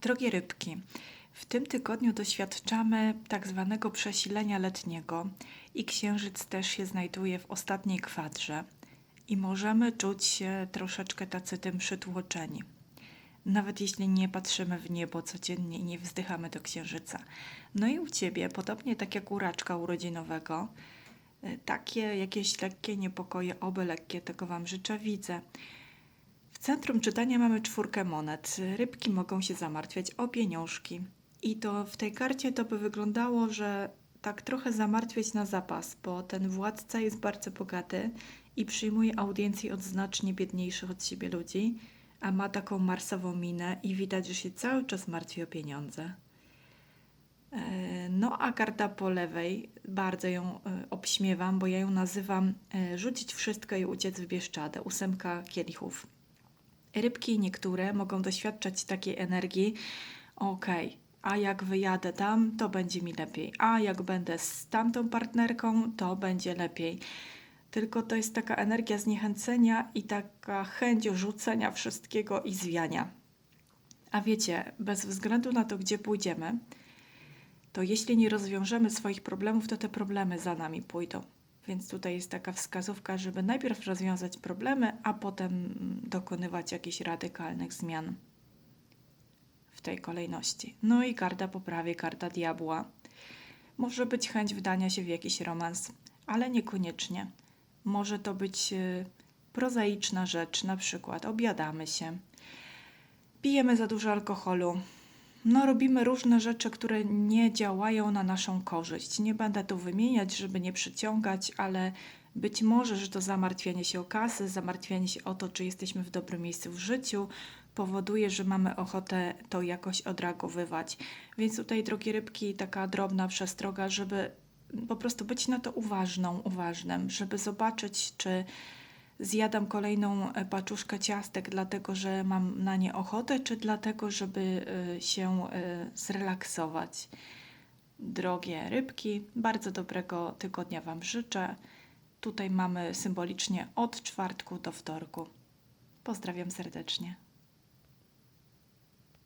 Drogie rybki, w tym tygodniu doświadczamy tak zwanego przesilenia letniego i księżyc też się znajduje w ostatniej kwadrze i możemy czuć się troszeczkę tacy tym przytłoczeni. Nawet jeśli nie patrzymy w niebo codziennie i nie wzdychamy do księżyca. No i u Ciebie, podobnie tak jak u raczka urodzinowego, y, takie jakieś lekkie niepokoje, oby lekkie, tego Wam życzę, widzę. W centrum czytania mamy czwórkę monet. Rybki mogą się zamartwiać o pieniążki. I to w tej karcie to by wyglądało, że tak trochę zamartwiać na zapas, bo ten władca jest bardzo bogaty i przyjmuje audiencję od znacznie biedniejszych od siebie ludzi, a ma taką marsową minę i widać, że się cały czas martwi o pieniądze. E, No a karta po lewej, bardzo ją e, obśmiewam, bo ja ją nazywam e, rzucić wszystko i uciec w Bieszczadę, ósemka kielichów. Rybki niektóre mogą doświadczać takiej energii, okej, a jak wyjadę tam, to będzie mi lepiej, a jak będę z tamtą partnerką, to będzie lepiej. Tylko to jest taka energia zniechęcenia i taka chęć rzucenia wszystkiego i zwiania. A wiecie, bez względu na to, gdzie pójdziemy, to jeśli nie rozwiążemy swoich problemów, to te problemy za nami pójdą. Więc tutaj jest taka wskazówka, żeby najpierw rozwiązać problemy, a potem dokonywać jakichś radykalnych zmian w tej kolejności. No i karta po prawej, karta diabła. Może być chęć wdania się w jakiś romans, ale niekoniecznie. Może to być y, prozaiczna rzecz, na przykład obiadamy się, pijemy za dużo alkoholu, no, robimy różne rzeczy, które nie działają na naszą korzyść. Nie będę tu wymieniać, żeby nie przyciągać, ale być może, że to zamartwianie się o kasę, zamartwianie się o to, czy jesteśmy w dobrym miejscu w życiu, powoduje, że mamy ochotę to jakoś odreagowywać. Więc tutaj, drogie rybki, taka drobna przestroga, żeby po prostu być na to uważną, uważnym, żeby zobaczyć, czy zjadam kolejną e, paczuszkę ciastek, dlatego że mam na nie ochotę, czy dlatego, żeby e, się e, zrelaksować. Drogie rybki, bardzo dobrego tygodnia Wam życzę. Tutaj mamy symbolicznie od czwartku do wtorku. Pozdrawiam serdecznie.